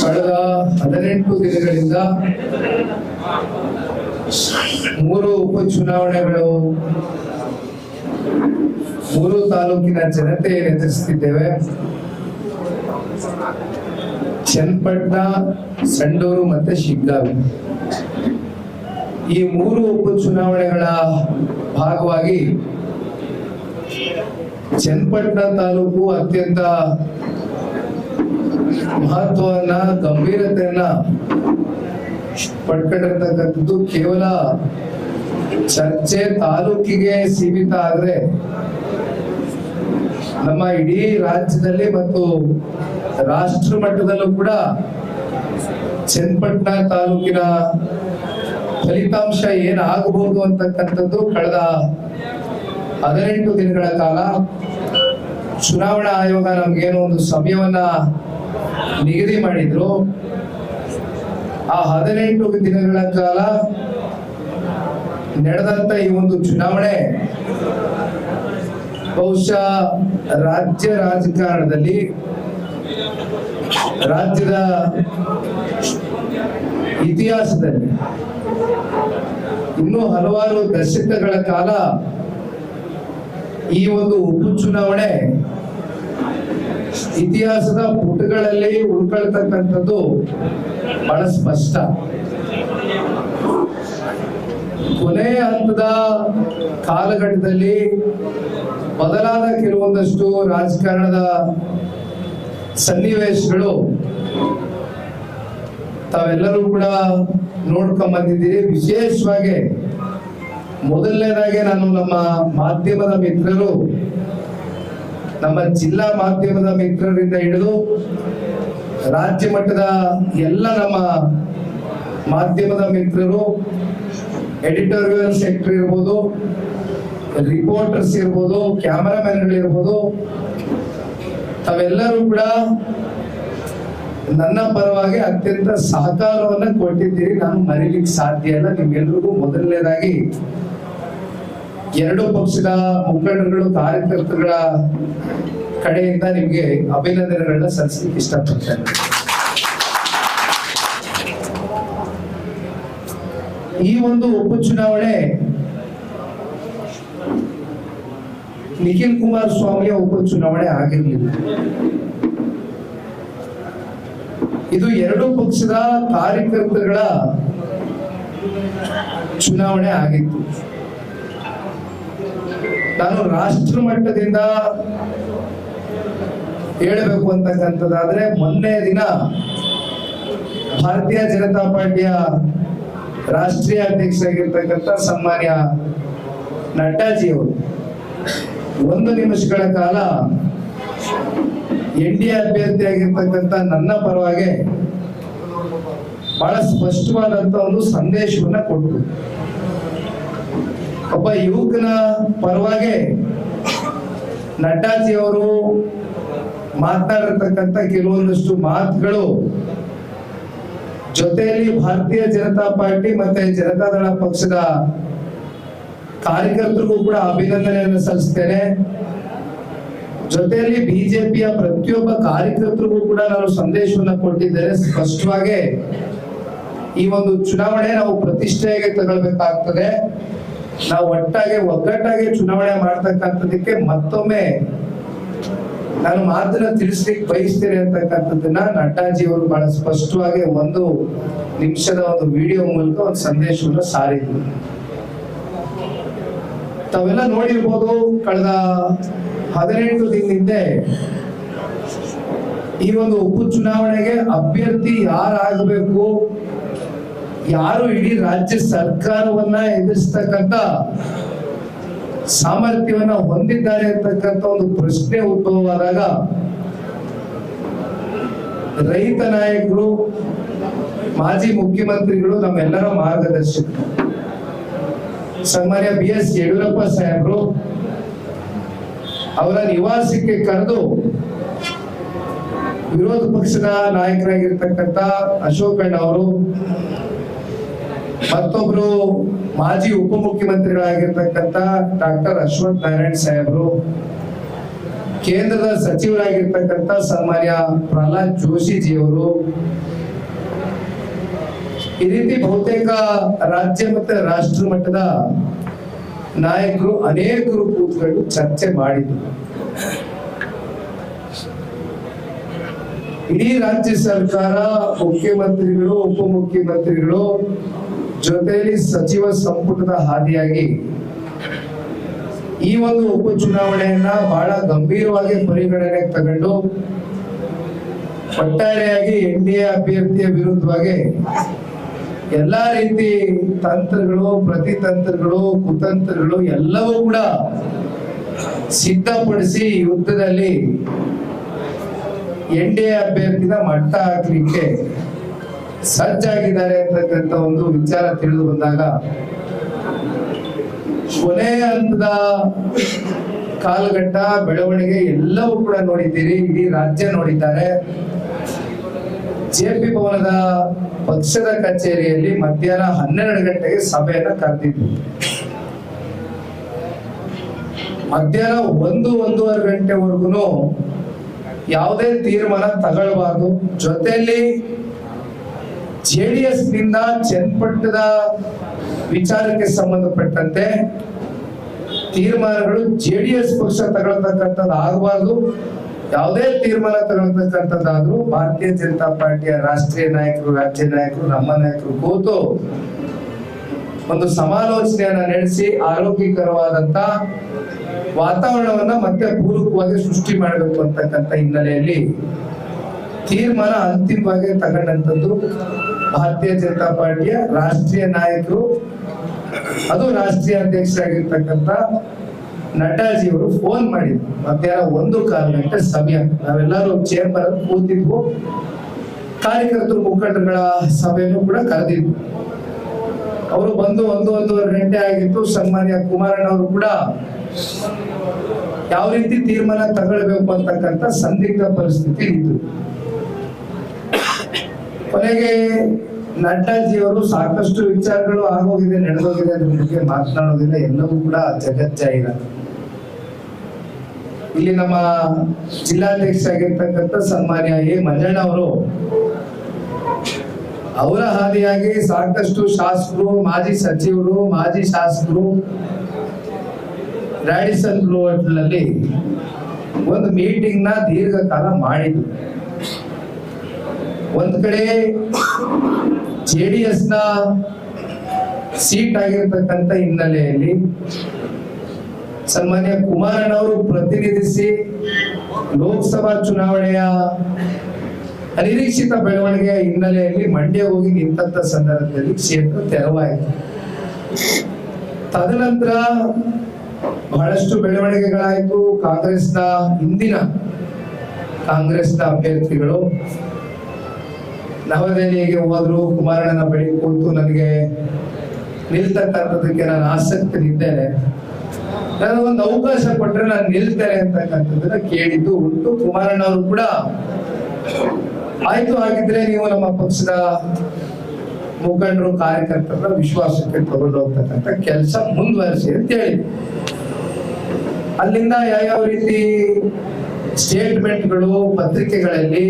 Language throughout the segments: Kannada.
ಕಳೆದ ಹದಿನೆಂಟು ದಿನಗಳಿಂದ ಮೂರು ಉಪಚುನಾವಣೆಗಳು, ಮೂರು ತಾಲೂಕಿನ ಜನತೆ ಎದುರಿಸುತ್ತಿದ್ದೇವೆ. ಚನ್ನಪಟ್ಟಣ, ಸಂಡೂರು ಮತ್ತೆ ಶಿಗ್ಗಾವಿ. ಈ ಮೂರು ಉಪಚುನಾವಣೆಗಳ ಭಾಗವಾಗಿ ಚನ್ನಪಟ್ಟಣ ತಾಲೂಕು ಅತ್ಯಂತ ಮಹತ್ವವನ್ನ, ಗಂಭೀರತೆಯನ್ನ ಪಡ್ಕೊಂಡಿರ್ತಕ್ಕಂಥದ್ದು ಕೇವಲ ಚರ್ಚೆ ತಾಲೂಕಿಗೆ ಸೀಮಿತ ಆದ್ರೆ ನಮ್ಮ ಇಡೀ ರಾಜ್ಯದಲ್ಲಿ ಮತ್ತು ರಾಷ್ಟ್ರ ಮಟ್ಟದಲ್ಲೂ ಕೂಡ ಚನ್ನಪಟ್ಟಣ ತಾಲೂಕಿನ ಫಲಿತಾಂಶ ಏನಾಗಬಹುದು ಅಂತಕ್ಕಂಥದ್ದು ಕಳೆದ ಹದಿನೆಂಟು ದಿನಗಳ ಕಾಲ ಚುನಾವಣಾ ಆಯೋಗ ನಮ್ಗೇನೋ ಒಂದು ಸಮಯವನ್ನ ನಿಗದಿ ಮಾಡಿದ್ರು. ಆ ಹದಿನೆಂಟು ದಿನಗಳ ಕಾಲ ನಡೆದಂತ ಈ ಒಂದು ಚುನಾವಣೆ, ಬಹುಶಃ ರಾಜ್ಯ ರಾಜಕಾರಣದಲ್ಲಿ ರಾಜ್ಯದ ಇತಿಹಾಸದಲ್ಲಿ ಇನ್ನೂ ಹಲವಾರು ದಶಕಗಳ ಕಾಲ ಈ ಒಂದು ಉಪಚುನಾವಣೆ ಇತಿಹಾಸದ ಪುಟಗಳಲ್ಲಿ ಉಳ್ಕೊಳ್ತಕ್ಕಂಥದ್ದು ಬಹಳ ಸ್ಪಷ್ಟ. ಕೊನೆ ಹಂತದ ಕಾಲಘಟ್ಟದಲ್ಲಿ ಬದಲಾದ ಕೆಲವೊಂದಷ್ಟು ರಾಜಕಾರಣದ ಸನ್ನಿವೇಶಗಳು ತಾವೆಲ್ಲರೂ ಕೂಡ ನೋಡ್ಕೊಂಡ್ ಬಂದಿದ್ದೀರಿ. ವಿಶೇಷವಾಗಿ ಮೊದಲನೇದಾಗಿ ನಾನು ನಮ್ಮ ಮಾಧ್ಯಮದ ಮಿತ್ರರು ನಮ್ಮ ಜಿಲ್ಲಾ ಮಾಧ್ಯಮದ ಮಿತ್ರರಿಂದ ಹಿಡಿದು ರಾಜ್ಯ ಮಟ್ಟದ ಎಲ್ಲ ನಮ್ಮ ಮಾಧ್ಯಮದ ಮಿತ್ರರು, ಎಡಿಟೋರಿಯಲ್ ಸೆಕ್ಟರ್ ಇರ್ಬೋದು, ರಿಪೋರ್ಟರ್ಸ್ ಇರ್ಬೋದು, ಕ್ಯಾಮರಾಮ್ಯಾನ್ಗಳು ಇರ್ಬೋದು, ತಾವೆಲ್ಲರೂ ಕೂಡ ನನ್ನ ಪರವಾಗಿ ಅತ್ಯಂತ ಸಹಕಾರವನ್ನ ಕೊಟ್ಟಿದ್ದೀರಿ. ನಾನು ಮರೀಲಿಕ್ಕೆ ಸಾಧ್ಯ ಇಲ್ಲ. ನಿಮ್ಗೆಲ್ರಿಗೂ ಮೊದಲನೇದಾಗಿ ಎರಡು ಪಕ್ಷದ ಮುಖಂಡರುಗಳು, ಕಾರ್ಯಕರ್ತರುಗಳ ಕಡೆಯಿಂದ ನಿಮ್ಗೆ ಅಭಿನಂದನೆಗಳನ್ನ ಸಲ್ಲಿಸಲಿಕ್ಕೆ ಇಷ್ಟಪಡ್ತೇನೆ. ಈ ಒಂದು ಉಪಚುನಾವಣೆ ನಿಖಿಲ್ ಕುಮಾರ್ ಸ್ವಾಮಿಯ ಉಪಚುನಾವಣೆ ಆಗಿರಲಿಲ್ಲ. ಇದು ಎರಡು ಪಕ್ಷದ ಕಾರ್ಯಕರ್ತರುಗಳ ಚುನಾವಣೆ ಆಗಿತ್ತು. ನಾನು ರಾಷ್ಟ್ರ ಮಟ್ಟದಿಂದ ಹೇಳಬೇಕು ಅಂತಕ್ಕಂಥದ್ದಾದ್ರೆ ಮೊನ್ನೆ ದಿನ ಭಾರತೀಯ ಜನತಾ ಪಾರ್ಟಿಯ ರಾಷ್ಟ್ರೀಯ ಅಧ್ಯಕ್ಷರಾಗಿರ್ತಕ್ಕಂಥ ಸನ್ಮಾನ್ಯ ನಡ್ಡಾಜಿಯವರು ಒಂದು ನಿಮಿಷಗಳ ಕಾಲ ಎನ್ ಡಿ ಅಭ್ಯರ್ಥಿಯಾಗಿರ್ತಕ್ಕಂಥ ನನ್ನ ಪರವಾಗಿ ಬಹಳ ಸ್ಪಷ್ಟವಾದಂತ ಒಂದು ಸಂದೇಶವನ್ನ ಕೊಟ್ಟರು. ಒಬ್ಬ ಯುವಕನ ಪರವಾಗಿ ನಟಾಜಿ ಅವರು ಮಾತನಾಡಿರ್ತಕ್ಕಂಥ ಕೆಲವೊಂದಷ್ಟು ಮಾತುಗಳು ಜೊತೆಯಲ್ಲಿ ಭಾರತೀಯ ಜನತಾ ಪಾರ್ಟಿ ಮತ್ತೆ ಜನತಾದಳ ಪಕ್ಷದ ಕಾರ್ಯಕರ್ತರಿಗೂ ಕೂಡ ಅಭಿನಂದನೆಯನ್ನು ಸಲ್ಲಿಸ್ತೇನೆ. ಜೊತೆಯಲ್ಲಿ ಬಿಜೆಪಿಯ ಪ್ರತಿಯೊಬ್ಬ ಕಾರ್ಯಕರ್ತರಿಗೂ ಕೂಡ ನಾನು ಸಂದೇಶವನ್ನು ಕೊಟ್ಟಿದ್ದೇನೆ. ಸ್ಪಷ್ಟವಾಗಿ ಈ ಒಂದು ಚುನಾವಣೆ ನಾವು ಪ್ರತಿಷ್ಠೆಗೆ ತಗೊಳ್ಬೇಕಾಗ್ತದೆ. ನಾವು ಒಟ್ಟಾಗಿ ಒಗ್ಗಟ್ಟಾಗಿ ಚುನಾವಣೆ ಮಾಡ್ತಕ್ಕಂಥದಕ್ಕೆ ಮತ್ತೊಮ್ಮೆ ನಾನು ಮಾತನ್ನ ತಿಳಿಸ್ಲಿಕ್ಕೆ ಬಯಸ್ತೀರಿ ಅಂತಕ್ಕಂಥದ್ದನ್ನ ನಡ್ಡಾಜಿ ಅವರು ಬಹಳ ಸ್ಪಷ್ಟವಾಗಿ ಒಂದು ನಿಮಿಷದ ಒಂದು ವಿಡಿಯೋ ಮೂಲಕ ಒಂದು ಸಂದೇಶವನ್ನ ಸಾರಿದ್ರು. ತಾವೆಲ್ಲ ನೋಡಿರ್ಬೋದು ಕಳೆದ ಹದಿನೆಂಟು ಹಿಂದೆ ಈ ಒಂದು ಉಪಚುನಾವಣೆಗೆ ಅಭ್ಯರ್ಥಿ ಯಾರಾಗಬೇಕು ಯಾರು ಇಡೀ ರಾಜ್ಯ ಸರ್ಕಾರವನ್ನ ಎದುರಿಸ್ತಕ್ಕಂತ ಸಾಮರ್ಥ್ಯವನ್ನ ಹೊಂದಿದ್ದಾರೆ ಅಂತಕ್ಕಂಥ ಒಂದು ಪ್ರಶ್ನೆ ಉದ್ಭವವಾದಾಗ ರೈತ ನಾಯಕರು, ಮಾಜಿ ಮುಖ್ಯಮಂತ್ರಿಗಳು ನಮ್ಮೆಲ್ಲರ ಮಾರ್ಗದರ್ಶಕ. ಸನ್ಮಾನ್ಯ ಬಿ ಎಸ್ ಯಡಿಯೂರಪ್ಪ ಸಾಹೇಬರು, ಅವರ ನಿವಾಸಕ್ಕೆ ಕರೆದು ವಿರೋಧ ಪಕ್ಷದ ನಾಯಕರಾಗಿರ್ತಕ್ಕಂಥ ಅಶೋಕಣ್ಣ ಅವರು ಮತ್ತೊಬ್ರು ಮಾಜಿ ಉಪಮುಖ್ಯಮಂತ್ರಿಗಳಾಗಿರ್ತಕ್ಕಂಥ ಡಾಕ್ಟರ್ ಅಶ್ವಥ್ ನಾರಾಯಣ್ ಸಾಹೇಬರು, ಕೇಂದ್ರದ ಸಚಿವರಾಗಿರ್ತಕ್ಕಂಥ ಸನ್ಮಾನ್ಯ ಪ್ರಹ್ಲಾದ್ ಜೋಶಿ ಜಿಯವರು ಈ ರೀತಿ ಬಹುತೇಕ ರಾಜ್ಯ ಮತ್ತೆ ರಾಷ್ಟ್ರ ಮಟ್ಟದ ನಾಯಕರು, ಅನೇಕರು ಕೂತ್ಕೊಂಡು ಚರ್ಚೆ ಮಾಡಿದ್ರು. ಇಡೀ ರಾಜ್ಯ ಸರ್ಕಾರ ಮುಖ್ಯಮಂತ್ರಿಗಳು, ಉಪಮುಖ್ಯಮಂತ್ರಿಗಳು ಜೊತೆಯಲ್ಲಿ ಸಚಿವ ಸಂಪುಟದ ಹಾದಿಯಾಗಿ ಈ ಒಂದು ಉಪಚುನಾವಣೆಯನ್ನ ಬಹಳ ಗಂಭೀರವಾಗಿ ಪರಿಗಣನೆಗೆ ತಗೊಂಡು ಒಟ್ಟಾರೆಯಾಗಿ ಎನ್ ಡಿ ಎ ಅಭ್ಯರ್ಥಿಯ ವಿರುದ್ಧವಾಗಿ ಎಲ್ಲಾ ರೀತಿ ತಂತ್ರಗಳು, ಪ್ರತಿತಂತ್ರಗಳು, ಕುತಂತ್ರಗಳು ಎಲ್ಲವೂ ಕೂಡ ಸಿದ್ಧಪಡಿಸಿ ಯುದ್ಧದಲ್ಲಿ ಎನ್ ಡಿ ಎ ಅಭ್ಯರ್ಥಿನ ಮಟ್ಟ ಹಾಕ್ಲಿಕ್ಕೆ ಸಜ್ಜಾಗಿದ್ದಾರೆ ಅಂತಕ್ಕಂಥ ಒಂದು ವಿಚಾರ ತಿಳಿದು ಬಂದಾಗ, ಕೊನೆ ಹಂತದ ಕಾಲಘಟ್ಟ ಬೆಳವಣಿಗೆ ಎಲ್ಲವೂ ಕೂಡ ನೋಡಿದ್ದೀರಿ, ಇಡೀ ರಾಜ್ಯ ನೋಡಿದ್ದಾರೆ. ಜೆಪಿ ಭವನದ ಪಕ್ಷದ ಕಚೇರಿಯಲ್ಲಿ ಮಧ್ಯಾಹ್ನ ಹನ್ನೆರಡು ಗಂಟೆಗೆ ಸಭೆಯನ್ನ ಕರೆದಿದ್ರು ಮಧ್ಯಾಹ್ನ ಒಂದು, ಒಂದೂವರೆ ಗಂಟೆವರೆಗೂ ಯಾವುದೇ ತೀರ್ಮಾನ ತಗೊಳ್ಬಾರ್ದು. ಜೊತೆಯಲ್ಲಿ ಜೆಡಿಎಸ್ನಿಂದ ಚನ್ನಪಟ್ಟಣದ ವಿಚಾರಕ್ಕೆ ಸಂಬಂಧಪಟ್ಟಂತೆ ತೀರ್ಮಾನಗಳು ಜೆಡಿಎಸ್ ಪಕ್ಷ ತಗೊಳ್ತಕ್ಕಂಥದ್ದು ಆಗಬಾರ್ದು. ಯಾವುದೇ ತೀರ್ಮಾನ ತಗೊಳ್ತಕ್ಕಂಥದ್ದಾದ್ರೂ ಭಾರತೀಯ ಜನತಾ ಪಾರ್ಟಿಯ ರಾಷ್ಟ್ರೀಯ ನಾಯಕರು, ರಾಜ್ಯ ನಾಯಕರು, ನಮ್ಮ ನಾಯಕರು ಕೂತು ಒಂದು ಸಮಾಲೋಚನೆಯನ್ನ ನಡೆಸಿ ಆರೋಗ್ಯಕರವಾದಂತ ವಾತಾವರಣವನ್ನ ಮತ್ತೆ ಪೂರಕವಾಗಿ ಸೃಷ್ಟಿ ಮಾಡಬೇಕು ಅಂತಕ್ಕಂಥ ಹಿನ್ನೆಲೆಯಲ್ಲಿ ತೀರ್ಮಾನ ಅಂತಿಮವಾಗಿ ತಗೊಂಡಂಥದ್ದು ಭಾರತೀಯ ಜನತಾ ಪಾರ್ಟಿಯ ರಾಷ್ಟ್ರೀಯ ನಾಯಕರು, ಅದು ರಾಷ್ಟ್ರೀಯ ಅಧ್ಯಕ್ಷರಾಗಿರ್ತಕ್ಕಂಥ ನಟಾಜಿ ಅವರು ಫೋನ್ ಮಾಡಿದ್ರು. ಮಧ್ಯಾಹ್ನ ಒಂದು ಕಾಲು ಸಮಯ. ನಾವೆಲ್ಲರೂ ಚೇಂಬರ್ ಕೂತಿದ್ವು. ಕಾರ್ಯಕರ್ತರು ಮುಖಂಡರುಗಳ ಸಭೆಯನ್ನು ಕೂಡ ಕರೆದಿದ್ವು ಅವರು ಬಂದು ಒಂದು ಒಂದೂವರೆ ಗಂಟೆ ಆಗಿತ್ತು. ಸನ್ಮಾನ್ಯ ಕುಮಾರಣ್ಣ ಅವರು ಕೂಡ ಯಾವ ರೀತಿ ತೀರ್ಮಾನ ತಗೊಳ್ಬೇಕು ಅಂತಕ್ಕಂಥ ಸಂದಿಗ್ಧ ಪರಿಸ್ಥಿತಿ ಇತ್ತು. ಕೊನೆಗೆ ನಡ್ಡಾಜಿ ಅವರು ಸಾಕಷ್ಟು ವಿಚಾರಗಳು ಆಗೋಗಿದೆ, ನಡೆದೋಗಿದೆ ಅದ್ರ ಬಗ್ಗೆ ಮಾತನಾಡೋದಿಲ್ಲ. ಎಲ್ಲವೂ ಕೂಡ ಜಗಜ್ಜಾಹಿರ ಇಲ್ಲಿ. ನಮ್ಮ ಜಿಲ್ಲಾಧ್ಯಕ್ಷ ಆಗಿರ್ತಕ್ಕಂಥ ಸನ್ಮಾನ್ಯ ಎ. ಮಂಜಣ್ಣ ಅವರು, ಅವರ ಹಾದಿಯಾಗಿ ಸಾಕಷ್ಟು ಶಾಸಕರು, ಮಾಜಿ ಸಚಿವರು, ಮಾಜಿ ಶಾಸಕರು, ರಾಡಿಸನ್ ಬ್ಲೂ ನಲ್ಲಿ ಒಂದು ಮೀಟಿಂಗ್ನ ದೀರ್ಘಕಾಲ ಮಾಡಿದ್ರು. ಒಂದ್ ಕಡೆ ಜೆ ಡಿ ಎಸ್ನ ಸೀಟ್ ಆಗಿರ್ತಕ್ಕಂಥ ಹಿನ್ನೆಲೆಯಲ್ಲಿ ಸನ್ಮಾನ್ಯ ಕುಮಾರಣ್ಣ ಅವರು ಪ್ರತಿನಿಧಿಸಿ ಲೋಕಸಭಾ ಚುನಾವಣೆಯ ಅನಿರೀಕ್ಷಿತ ಬೆಳವಣಿಗೆಯ ಹಿನ್ನೆಲೆಯಲ್ಲಿ ಮಂಡ್ಯ ಹೋಗಿ ನಿಂತ ಸಂದರ್ಭದಲ್ಲಿ ಕ್ಷೇತ್ರ ತೆರವಾಯಿತು. ತದನಂತರ ಬಹಳಷ್ಟು ಬೆಳವಣಿಗೆಗಳಾಯಿತು. ಕಾಂಗ್ರೆಸ್ನ ಹಿಂದಿನ ಕಾಂಗ್ರೆಸ್ನ ಅಭ್ಯರ್ಥಿಗಳು ನವದೆಹಲಿಗೆ ಹೋದ್ರು, ಕುಮಾರಣ್ಣನ ಬಳಿ ಕೂತು ನನಗೆ ನಿಲ್ತಕ್ಕಂಥದಕ್ಕೆ ನಾನು ಆಸಕ್ತನಿದ್ದೇನೆ. ಒಂದು ಅವಕಾಶ ಕೊಟ್ಟರೆ ನಾನು ನಿಲ್ತೇನೆ ಅಂತಕ್ಕಂಥದ್ದನ್ನ ಕೇಳಿದ್ದು ಉಂಟು. ಕುಮಾರಣ್ಣ ಅವರು ಕೂಡ, ಆಯ್ತು, ಹಾಗಿದ್ರೆ ನೀವು ನಮ್ಮ ಪಕ್ಷದ ಮುಖಂಡರು ಕಾರ್ಯಕರ್ತರ ವಿಶ್ವಾಸಕ್ಕೆ ತಗೊಂಡು ಹೋಗ್ತಕ್ಕಂಥ ಕೆಲಸ ಮುಂದುವರಿಸಿ ಅಂತ ಹೇಳಿ. ಅಲ್ಲಿಂದ ಯಾವ್ಯಾವ ರೀತಿ ಸ್ಟೇಟ್ಮೆಂಟ್ಗಳು ಪತ್ರಿಕೆಗಳಲ್ಲಿ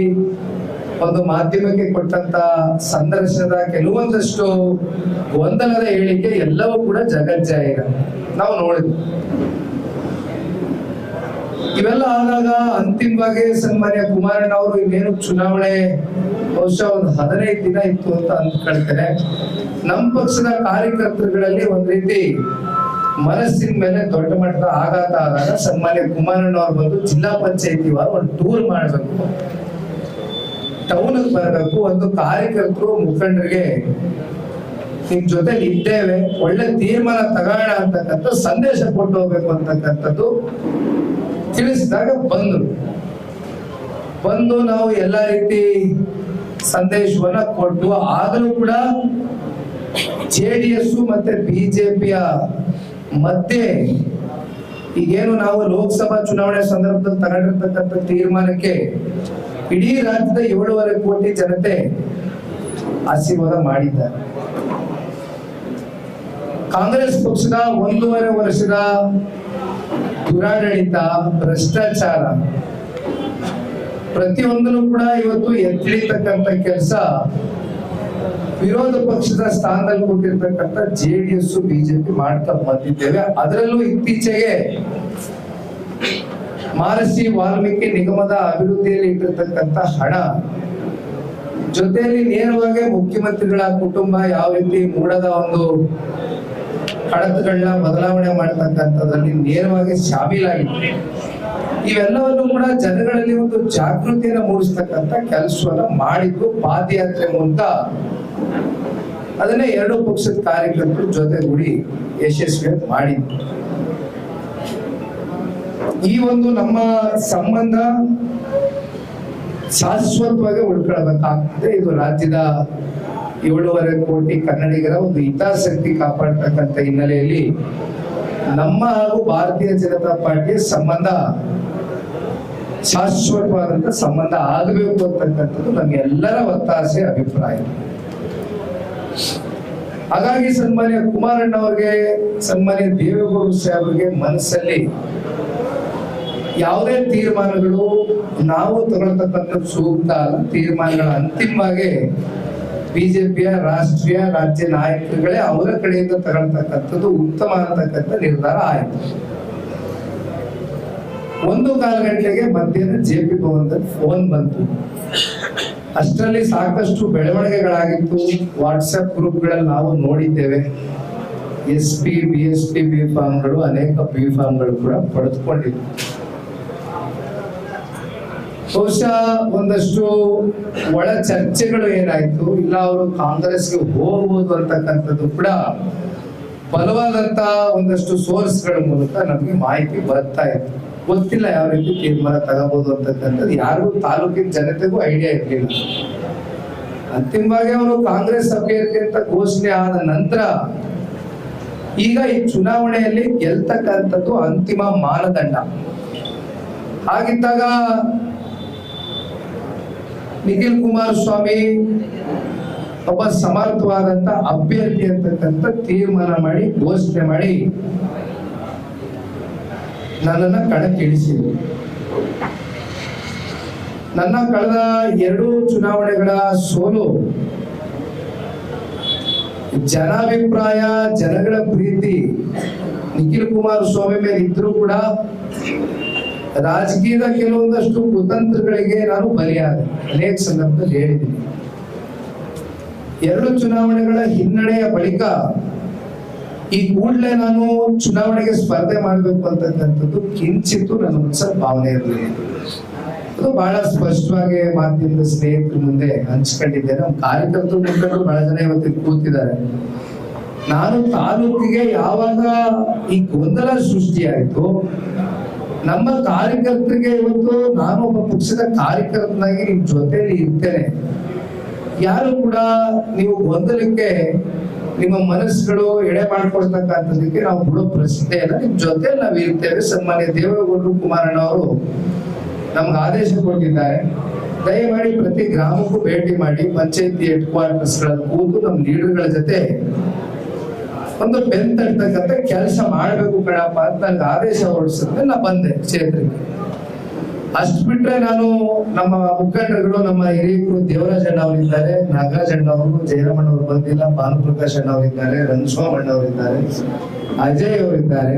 ಒಂದು ಮಾಧ್ಯಮಕ್ಕೆ ಕೊಟ್ಟಂತ ಸಂದರ್ಶನದ ಕೆಲವೊಂದಷ್ಟು ಗೊಂದಲದ ಹೇಳಿಕೆ ಎಲ್ಲವೂ ಕೂಡ ಜಗಜ್ಜಾಹಿರ ನಾವು ನೋಡಿದ್ವಿ. ಇವೆಲ್ಲ ಆದಾಗ ಅಂತಿಮವಾಗಿ ಸನ್ಮಾನ್ಯ ಕುಮಾರಣ್ಣ ಅವರು ಇನ್ನೇನು ಚುನಾವಣೆ ಬಹುಶಃ ಒಂದು ಹದಿನೈದು ದಿನ ಇತ್ತು ಅಂತ ಅಂದ್ಕೊಳ್ತೇನೆ ನಮ್ಮ ಪಕ್ಷದ ಕಾರ್ಯಕರ್ತರುಗಳಲ್ಲಿ ಒಂದ್ ರೀತಿ ಮನಸ್ಸಿನ ಮೇಲೆ ದೊಡ್ಡ ಮಟ್ಟದ ಆಘಾತ ಆದಾಗ ಸನ್ಮಾನ್ಯ ಕುಮಾರಣ್ಣ ಅವರು ಬಂದು ಜಿಲ್ಲಾ ಪಂಚಾಯತಿ ವಾರ ಒಂದು ಟೂರ್ ಮಾಡಬೇಕು. ಟೌನ್ ಬರಬೇಕು ಒಂದು ಕಾರ್ಯಕರ್ತರು ಮುಖಂಡರಿಗೆ ನಿಮ್ ಜೊತೆ ಇದ್ದೇವೆ, ಒಳ್ಳೆ ತೀರ್ಮಾನ ತಗೋಣ ಅಂತಕ್ಕಂಥ ಸಂದೇಶ ಕೊಟ್ಟು ಹೋಗ್ಬೇಕು ಅಂತಕ್ಕಂಥದ್ದು ತಿಳಿಸಿದಾಗ ಬಂದ್ರು. ಬಂದು ನಾವು ಎಲ್ಲ ರೀತಿ ಸಂದೇಶವನ್ನ ಕೊಟ್ಟು ಆದರೂ ಕೂಡ ಜೆ ಡಿ ಎಸ್ ಮತ್ತೆ ಬಿಜೆಪಿಯ ಮಧ್ಯೆ ಈಗೇನು ನಾವು ಲೋಕಸಭಾ ಚುನಾವಣೆ ಸಂದರ್ಭದಲ್ಲಿ ತಗೊಂಡಿರ್ತಕ್ಕಂಥ ತೀರ್ಮಾನಕ್ಕೆ ಇಡೀ ರಾಜ್ಯದ ಏಳುವರೆ ಕೋಟಿ ಜನತೆ ಆಶೀರ್ವಾದ ಮಾಡಿದ್ದಾರೆ. ಕಾಂಗ್ರೆಸ್ ಪಕ್ಷದ ಒಂದೂವರೆ ವರ್ಷದ ದುರಾಡಳಿತ, ಭ್ರಷ್ಟಾಚಾರ, ಪ್ರತಿಯೊಂದನ್ನು ಕೂಡ ಇವತ್ತು ಎತ್ತಿಳಿತಕ್ಕಂಥ ಕೆಲಸ ವಿರೋಧ ಪಕ್ಷದ ಸ್ಥಾನದಲ್ಲಿ ಕೊಟ್ಟಿರ್ತಕ್ಕಂಥ ಜೆ ಡಿ ಎಸ್ ಬಿಜೆಪಿ ಮಾಡ್ತಾ ಬಂದಿದ್ದೇವೆ. ಅದರಲ್ಲೂ ಇತ್ತೀಚೆಗೆ ಮಹರ್ಷಿ ವಾಲ್ಮೀಕಿ ನಿಗಮದ ಅಭಿವೃದ್ಧಿಯಲ್ಲಿ ಇಟ್ಟಿರ್ತಕ್ಕಂಥ ಹಣ ಜೊತೆಯಲ್ಲಿ ನೇರವಾಗಿ ಮುಖ್ಯಮಂತ್ರಿಗಳ ಕುಟುಂಬ ಯಾವ ರೀತಿ ಮೂಡದ ಒಂದು ಕಡತಗಳನ್ನ ಬದಲಾವಣೆ ಮಾಡ್ತಕ್ಕಂಥದ್ರಲ್ಲಿ ನೇರವಾಗಿ ಶಾಮೀಲಾಗಿದೆ. ಇವೆಲ್ಲವನ್ನು ಕೂಡ ಜನಗಳಲ್ಲಿ ಒಂದು ಜಾಗೃತಿಯನ್ನು ಮೂಡಿಸ್ತಕ್ಕಂಥ ಕೆಲಸವನ್ನ ಮಾಡಿದ್ದು ಪಾದಯಾತ್ರೆ ಮೂಲಕ. ಅದನ್ನೇ ಎರಡು ಪಕ್ಷದ ಕಾರ್ಯಕರ್ತರು ಜೊತೆಗೂಡಿ ಯಶಸ್ವಿಯಾಗಿ ಮಾಡಿದ್ರು. ಈ ಒಂದು ನಮ್ಮ ಸಂಬಂಧ ಶಾಶ್ವತವಾಗಿ ಉಳ್ಕೊಳ್ಬೇಕಾಗ್ತದೆ. ಇದು ರಾಜ್ಯದ ಏಳೂವರೆ ಕೋಟಿ ಕನ್ನಡಿಗರ ಒಂದು ಹಿತಾಸಕ್ತಿ ಕಾಪಾಡ್ತಕ್ಕಂಥ ಹಿನ್ನೆಲೆಯಲ್ಲಿ ನಮ್ಮ ಹಾಗೂ ಭಾರತೀಯ ಜನತಾ ಪಾರ್ಟಿಯ ಸಂಬಂಧ ಶಾಶ್ವತವಾದಂತ ಸಂಬಂಧ ಆಗಬೇಕು ಅಂತಕ್ಕಂಥದ್ದು ನಮ್ಗೆಲ್ಲರ ಒತ್ತಾಸೆ, ಅಭಿಪ್ರಾಯ. ಹಾಗಾಗಿ ಸನ್ಮಾನ್ಯ ಕುಮಾರಣ್ಣ ಅವ್ರಿಗೆ ಸನ್ಮಾನ್ಯ ದೇವೇಗೌಡ ಸಾಹೇಬ್ರಿಗೆ ಮನಸ್ಸಲ್ಲಿ ಯಾವುದೇ ತೀರ್ಮಾನಗಳು ನಾವು ತಗೊಳ್ತಕ್ಕಂಥ ಸೂಕ್ತ ತೀರ್ಮಾನಗಳ ಅಂತಿಮವಾಗಿ ಬಿಜೆಪಿಯ ರಾಷ್ಟ್ರೀಯ ರಾಜ್ಯ ನಾಯಕರುಗಳೇ ಅವರ ಕಡೆಯಿಂದ ತಗೊಳ್ತಕ್ಕಂಥದ್ದು ಉತ್ತಮ ಅಂತಕ್ಕಂಥ ನಿರ್ಧಾರ ಆಯಿತು. ಒಂದು ಕಾಲು ಗಂಟೆಗೆ ಮಧ್ಯಾಹ್ನ ಜೆ ಪಿ ಭವನದಲ್ಲಿ ಫೋನ್ ಬಂತು. ಅಷ್ಟರಲ್ಲಿ ಸಾಕಷ್ಟು ಬೆಳವಣಿಗೆಗಳಾಗಿತ್ತು. ವಾಟ್ಸಪ್ ಗ್ರೂಪ್ಗಳಲ್ಲಿ ನಾವು ನೋಡಿದ್ದೇವೆ. S P, B S P, B ಫಾರ್ಮ್ಗಳು, ಅನೇಕ ಬಿ ಫಾರ್ಮ್ಗಳು ಕೂಡ ಪಡೆದುಕೊಂಡಿದ್ವು ಬಹುಶಃ ಒಂದಷ್ಟು ಒಳ ಚರ್ಚೆಗಳು ಏನಾಯ್ತು, ಇಲ್ಲ ಅವರು ಕಾಂಗ್ರೆಸ್ಗೆ ಹೋಗ್ಬೋದು ಅಂತಕ್ಕಂಥದ್ದು ಕೂಡ ಬಲವಾದಂತ ಒಂದಷ್ಟು ಸೋರ್ಸ್ಗಳ ಮೂಲಕ ನಮಗೆ ಮಾಹಿತಿ ಬರ್ತಾ ಇತ್ತು. ಗೊತ್ತಿಲ್ಲ ಯಾವ ರೀತಿ ತೀರ್ಮಾನ ತಗೋಬಹುದು ಅಂತಕ್ಕಂಥದ್ದು. ಯಾರಿಗೂ ತಾಲೂಕಿನ ಜನತೆಗೂ ಐಡಿಯಾ ಇರಲಿಲ್ಲ. ಅಂತಿಮವಾಗಿ ಅವರು ಕಾಂಗ್ರೆಸ್ ಅಭ್ಯರ್ಥಿ ಅಂತ ಘೋಷಣೆ ಆದ ನಂತರ ಈಗ ಈ ಚುನಾವಣೆಯಲ್ಲಿ ಗೆಲ್ತಕ್ಕಂಥದ್ದು ಅಂತಿಮ ಮಾನದಂಡ. ಹಾಗಿದ್ದಾಗ ನಿಖಿಲ್ ಕುಮಾರಸ್ವಾಮಿ ಒಬ್ಬ ಸಮರ್ಥವಾದಂತ ಅಭ್ಯರ್ಥಿ ಅಂತಕ್ಕಂಥ ತೀರ್ಮಾನ ಮಾಡಿ, ಘೋಷಣೆ ಮಾಡಿ ನನ್ನನ್ನ ಕಣಕ್ಕಿಳಿಸಿದರು. ನನ್ನ ಕಳೆದ ಎರಡು ಚುನಾವಣೆಗಳ ಸೋಲು ಜನಾಭಿಪ್ರಾಯ, ಜನಗಳ ಪ್ರೀತಿ ನಿಖಿಲ್ ಕುಮಾರಸ್ವಾಮಿ ಮೇಲೆ ಇದ್ರೂ ಕೂಡ ರಾಜಕೀಯದ ಕೆಲವೊಂದಷ್ಟು ಕುತಂತ್ರಗಳಿಗೆ ನಾನು ಬಲಿಯಾದೆ. ಅನೇಕ ಸಂದರ್ಭದಲ್ಲಿ ಹೇಳಿದ್ದೀನಿ. ಎರಡು ಚುನಾವಣೆಗಳ ಹಿನ್ನಡೆಯ ಬಳಿಕ ಈ ಕೂಡಲೇ ನಾನು ಚುನಾವಣೆಗೆ ಸ್ಪರ್ಧೆ ಮಾಡಬೇಕು ಅಂತಕ್ಕಂಥದ್ದು ಕಿಂಚಿತ್ತು ನನ್ನ ಮನಸ್ಸಲ್ಲಿ ಭಾವನೆ ಇರಲಿಲ್ಲ. ಅದು ಬಹಳ ಸ್ಪಷ್ಟವಾಗಿ ಮಾಧ್ಯಮದ ಸ್ನೇಹಿತರ ಮುಂದೆ ಹಂಚ್ಕೊಂಡಿದ್ದೆ. ನಮ್ಮ ಕಾರ್ಯಕರ್ತರು ಮುಂದೆ ಬಹಳ ಜನ ಇವತ್ತಿಗೆ ಕೂತಿದ್ದಾರೆ. ನಾನು ತಾಲೂಕಿಗೆ ಯಾವಾಗ ಈ ಗೊಂದಲ ಸೃಷ್ಟಿಯಾಯಿತು ನಮ್ಮ ಕಾರ್ಯಕರ್ತರಿಗೆ ಇವತ್ತು ನಾನು ಒಬ್ಬ ಪಕ್ಷದ ಕಾರ್ಯಕರ್ತನಾಗಿ ನಿಮ್ ಜೊತೆಯಲ್ಲಿ ಇರ್ತೇನೆ. ಯಾರು ಕೂಡ ನೀವು ಗೊಂದಲಕ್ಕೆ ನಿಮ್ಮ ಮನಸ್ಸುಗಳು ಎಡೆ ಮಾಡ್ಕೊಳ್ತಕ್ಕಂಥದಕ್ಕೆ ನಾವು ಬಿಡೋ ಪ್ರಶ್ನೆ ಇಲ್ಲ ನಿಮ್ ಜೊತೆ ನಾವು ಇರ್ತೇವೆ. ಸನ್ಮಾನ್ಯ ದೇವೇಗೌಡರು ಕುಮಾರಣ್ಣ ಅವರು ನಮ್ಗೆ ಆದೇಶ ಕೊಟ್ಟಿದ್ದಾರೆ. ದಯಮಾಡಿ ಪ್ರತಿ ಗ್ರಾಮಕ್ಕೂ ಭೇಟಿ ಮಾಡಿ, ಪಂಚಾಯತಿ ಹೆಡ್ ಕ್ವಾರ್ಟರ್ಸ್ಗಳಲ್ಲಿ ಕೂತು ನಮ್ಮ ಲೀಡರ್ಗಳ ಜೊತೆ ಒಂದು ಬೆನ್ ತಟ್ಟತಕ್ಕಂಥ ಕೆಲಸ ಮಾಡ್ಬೇಕು ಕಣಪ್ಪ ಅಂತ ನಂಗೆ ಆದೇಶ ಹೊರಡಿಸಿದ್ರೆ ನಾ ಬಂದೆ ಕ್ಷೇತ್ರಕ್ಕೆ. ಅಷ್ಟು ಬಿಟ್ರೆ ನಾನು ನಮ್ಮ ಮುಖಂಡರುಗಳು, ನಮ್ಮ ಹಿರಿಯರು ದೇವರಾಜ್ ಅಣ್ಣ ಅವರಿದ್ದಾರೆ ನಾಗರಾಜ್ ಅಣ್ಣ ಅವರು, ಜಯರಾಮಣ್ಣ ಅವರು ಬಂದಿಲ್ಲ, ಭಾನುಪ್ರಕಾಶ್ ಅಣ್ಣ ಅವರಿದ್ದಾರೆ ರಂಗಸ್ವಾಮಿ ಅಣ್ಣ ಅವರಿದ್ದಾರೆ ಅಜಯ್ ಅವರಿದ್ದಾರೆ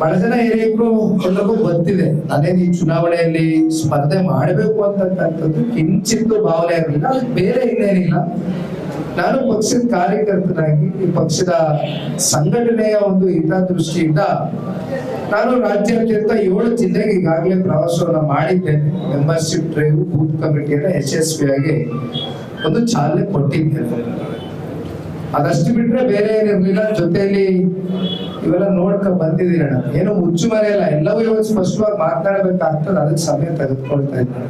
ಬಹಳ ಜನ ಹಿರಿಯರು ಎಲ್ಲರಿಗೂ ಗೊತ್ತಿದೆ ನಾನೇನು ಈ ಚುನಾವಣೆಯಲ್ಲಿ ಸ್ಪರ್ಧೆ ಮಾಡಬೇಕು ಅಂತಕ್ಕಂಥದ್ದು ಕಿಂಚಿತ್ತು ಭಾವನೆ ಇರಲಿಲ್ಲ, ಬೇರೆ ಇನ್ನೇನಿಲ್ಲ. ನಾನು ಪಕ್ಷದ ಕಾರ್ಯಕರ್ತನಾಗಿ, ಈ ಪಕ್ಷದ ಸಂಘಟನೆಯ ಒಂದು ಹಿತದೃಷ್ಟಿಯಿಂದ ನಾನು ರಾಜ್ಯಾದ್ಯಂತ ಏಳು ಜಿಲ್ಲೆಗೆ ಈಗಾಗಲೇ ಪ್ರವಾಸವನ್ನ ಮಾಡಿದ್ದೇನೆ. ಮೆಂಬರ್ಶಿಪ್ ಡ್ರೈವ್ ಬೂತ್ ಕಮಿಟಿಯನ್ನ ಯಶಸ್ವಿಯಾಗಿ ಒಂದು ಚಾಲನೆ ಕೊಟ್ಟಿದ್ದೇನೆ. ಅದಷ್ಟು ಬಿಟ್ರೆ ಬೇರೆ ಏನಿರ್ಲಿಲ್ಲ. ಜೊತೆಯಲ್ಲಿ ಇವೆಲ್ಲ ನೋಡ್ಕೊಂಡ್ ಬಂದಿದ್ದೀರಣ ಏನು ಮುಚ್ಚು ಇಲ್ಲ ಎಲ್ಲವೂ ಇವತ್ತು ಸ್ಪಷ್ಟವಾಗಿ ಮಾತನಾಡಬೇಕಾಗ್ತದೆ ಅದಕ್ಕೆ ಸಮಯ ತೆಗೆದುಕೊಳ್ತಾ ಇದ್ದಾರೆ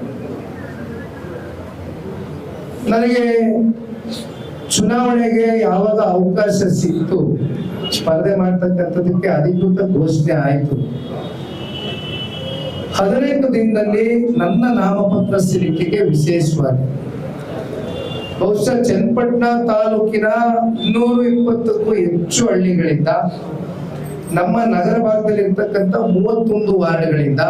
ನನಗೆ ಚುನಾವಣೆಗೆ ಯಾವಾಗ ಅವಕಾಶ ಸಿಕ್ತು, ಸ್ಪರ್ಧೆ ಮಾಡ್ತಕ್ಕಂಥದಕ್ಕೆ ಅಧಿಕೃತ ಘೋಷಣೆ ಆಯಿತು. ಹದಿನೈದು ದಿನದಲ್ಲಿ ನನ್ನ ನಾಮಪತ್ರ ಸಲ್ಲಿಕೆಗೆ ವಿಶೇಷವಾಗಿ. ಬಹುಶಃ ಚನ್ನಪಟ್ಟಣ ತಾಲೂಕಿನ ಇನ್ನೂರು ಇಪ್ಪತ್ತಕ್ಕೂ ಹೆಚ್ಚು ಹಳ್ಳಿಗಳಿಂದ, ನಮ್ಮ ನಗರ ಭಾಗದಲ್ಲಿ ಇರ್ತಕ್ಕಂಥ ಮೂವತ್ತೊಂದು ವಾರ್ಡ್ಗಳಿಂದ,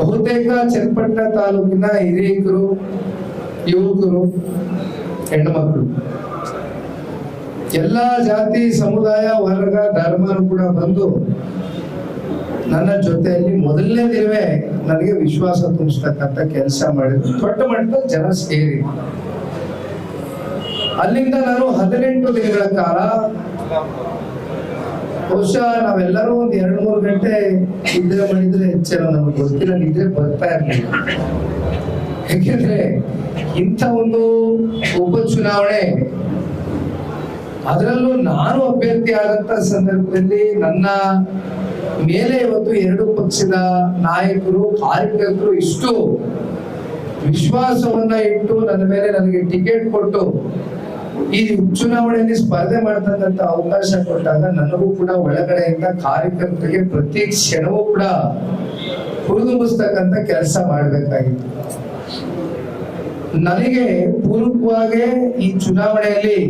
ಬಹುತೇಕ ಚನ್ನಪಟ್ಟಣ ತಾಲೂಕಿನ ಹಿರಿಯಕರು, ಯುವಕರು ಹೆಣ್ಣುಮಕ್ಕಳು ಎಲ್ಲ ಜಾತಿ, ಸಮುದಾಯ, ವರ್ಗ ಧರ್ಮರು ಕೂಡ ಬಂದು ನನ್ನ ಜೊತೆಯಲ್ಲಿ ಮೊದಲನೇ ದಿನವೇ ನನಗೆ ವಿಶ್ವಾಸ ತುಂಬಿಸ್ತಕ್ಕಂಥ ಕೆಲಸ ಮಾಡಿದ್ರು. ದೊಡ್ಡ ಮಟ್ಟದ ಜನ ಸೇರಿ. ಅಲ್ಲಿಂದ ನಾನು ಹದಿನೆಂಟು ದಿನಗಳ ಕಾಲ ಬಹುಶಃ ನಾವೆಲ್ಲರೂ ಒಂದ್ ಎರಡು ಮೂರು ಗಂಟೆ ನಿದ್ರೆ ಮಾಡಿದ್ರೆ ಹೆಚ್ಚೇನೋ ನಮಗೆ ಗೊತ್ತಿಲ್ಲ, ನಿದ್ರೆ ಬರ್ತಾ ಇರಲಿಲ್ಲ. ಯಾಕೆಂದ್ರೆ ಇಂಥ ಒಂದು ಉಪಚುನಾವಣೆ ಅದರಲ್ಲೂ ನಾನು ಅಭ್ಯರ್ಥಿ ಆದಂತ ಸಂದರ್ಭದಲ್ಲಿ ನನ್ನ ಮೇಲೆ ಇವತ್ತು ಎರಡು ಪಕ್ಷದ ನಾಯಕರು, ಕಾರ್ಯಕರ್ತರು ಇಷ್ಟು ವಿಶ್ವಾಸವನ್ನ ಇಟ್ಟು ನನ್ನ ಮೇಲೆ ನನಗೆ ಟಿಕೆಟ್ ಕೊಟ್ಟು ಈ ಉಪಚುನಾವಣೆಯಲ್ಲಿ ಸ್ಪರ್ಧೆ ಮಾಡ್ತಕ್ಕಂಥ ಅವಕಾಶ ಕೊಟ್ಟಾಗ ನನಗೂ ಕೂಡ ಒಳಗಡೆಯಿಂದ ಕಾರ್ಯಕರ್ತರಿಗೆ ಪ್ರತಿ ಕ್ಷಣವೂ ಕೂಡ ಹುರಿದುಂಬಿಸ್ತಕ್ಕಂಥ ಕೆಲಸ ಮಾಡಬೇಕಾಗಿತ್ತು. ನನಗೆ ಪೂರ್ವಕವಾಗಿ ಈ ಚುನಾವಣೆಯಲ್ಲಿ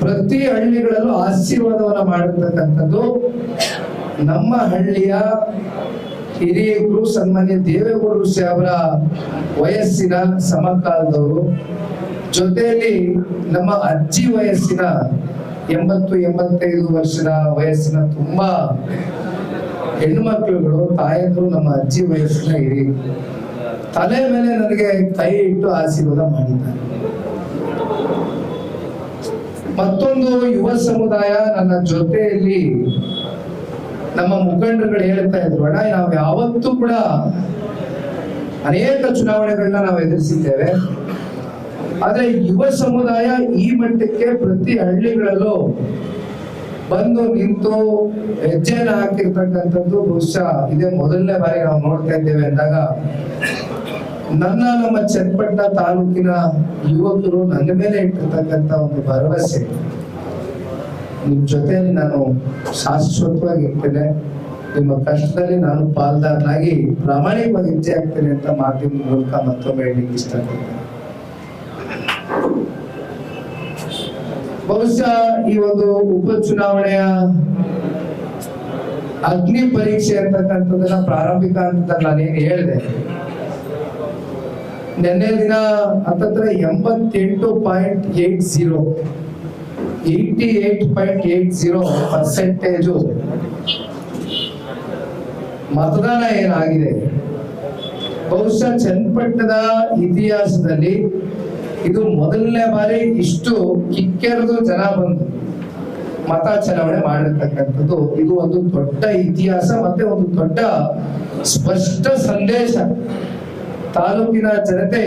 ಪ್ರತಿ ಹಳ್ಳಿಗಳಲ್ಲೂ ಆಶೀರ್ವಾದವನ್ನ ಮಾಡಿರ್ತಕ್ಕಂಥದ್ದು ನಮ್ಮ ಹಳ್ಳಿಯ ಹಿರಿಯರು ಸನ್ಮಾನ್ಯ ದೇವೇಗೌಡರು ಅವರ ವಯಸ್ಸಿನ ಸಮಕಾಲದವರು, ಜೊತೆಯಲ್ಲಿ ನಮ್ಮ ಅಜ್ಜಿ ವಯಸ್ಸಿನ ಎಂಬತ್ತು ಎಂಬತ್ತೈದು ವರ್ಷದ ವಯಸ್ಸಿನ ತುಂಬಾ ಹೆಣ್ಣು ಮಕ್ಕಳುಗಳು, ತಾಯಂದ್ರು ನಮ್ಮ ಅಜ್ಜಿ ವಯಸ್ಸಿನ ಹಿರಿಯರು. ತಲೆ ಮೇಲೆ ನನಗೆ ಕೈ ಇಟ್ಟು ಆಶೀರ್ವಾದ ಮಾಡಿದ್ದಾರೆ. ಮತ್ತೊಂದು ಯುವ ಸಮುದಾಯ ನನ್ನ ಜೊತೆಯಲ್ಲಿ ನಮ್ಮ ಮುಖಂಡರುಗಳು ಹೇಳ್ತಾ ಇದ್ರು, ಅಣ್ಣ, ನಾವು ಯಾವತ್ತೂ ಕೂಡ ಅನೇಕ ಚುನಾವಣೆಗಳನ್ನ ನಾವು ಎದುರಿಸಿದ್ದೇವೆ. ಆದ್ರೆ ಯುವ ಸಮುದಾಯ ಈ ಮಟ್ಟಕ್ಕೆ ಪ್ರತಿ ಹಳ್ಳಿಗಳಲ್ಲೂ ಬಂದು ನಿಂತು ಹೆಜ್ಜೆನ ಹಾಕಿರ್ತಕ್ಕಂಥದ್ದು ಬಹುಶಃ ಇದೇ ಮೊದಲನೇ ಬಾರಿ ನಾವು ನೋಡ್ತಾ ಇದ್ದೇವೆ ಅಂದಾಗ ನನ್ನ ನಮ್ಮ ಚನ್ನಪಟ್ಟಣ ತಾಲೂಕಿನ ಯುವಕರು ನನ್ನ ಮೇಲೆ ಇಟ್ಟಿರ್ತಕ್ಕಂಥ ಒಂದು ಭರವಸೆ. ನಿಮ್ ಜೊತೆಯಲ್ಲಿ ನಾನು ಶಾಶ್ವತವಾಗಿ ಇರ್ತೇನೆ. ನಿಮ್ಮ ಕಷ್ಟದಲ್ಲಿ ನಾನು ಪಾಲ್ದಾರನಾಗಿ ಪ್ರಾಮಾಣಿಕವಾಗಿ ಹೆಜ್ಜೆ ಆಗ್ತೇನೆ ಅಂತ ಮಾಧ್ಯಮ ಮೂಲಕ ಮತ್ತೊಮ್ಮೆ ಹೇಳಿಕ್ಕೆ ಇಷ್ಟಪಡ್ತೇನೆ. ಬಹುಶಃ ಈ ಒಂದು ಉಪಚುನಾವಣೆಯ ಅಗ್ನಿ ಪರೀಕ್ಷೆ ಅಂತಕ್ಕಂಥದ್ದನ್ನ ಪ್ರಾರಂಭಿಕ ಅಂತ ನಾನೇನು ಹೇಳಿದೆ. ನಿನ್ನೆ ದಿನ ಹತ್ತತ್ರ ಎಂಬತ್ತೆಂಟು point eight zero eighty eight point eight zero percentage ಮತದಾನ ಏನಾಗಿದೆ? ಬಹುಶಃ ಚನ್ನಪಟ್ಟಣದ ಇತಿಹಾಸದಲ್ಲಿ ಇದು ಮೊದಲನೇ ಬಾರಿ ಇಷ್ಟು ಕಿಕ್ಕೆರೆದು ಜನ ಬಂದು ಮತ ಚಲಾವಣೆ ಮಾಡಿರ್ತಕ್ಕಂಥದ್ದು. ಇದು ಒಂದು ದೊಡ್ಡ ಇತಿಹಾಸ ಮತ್ತೆ ಒಂದು ದೊಡ್ಡ ಸ್ಪಷ್ಟ ಸಂದೇಶ. ತಾಲೂಕಿನ ಜನತೆ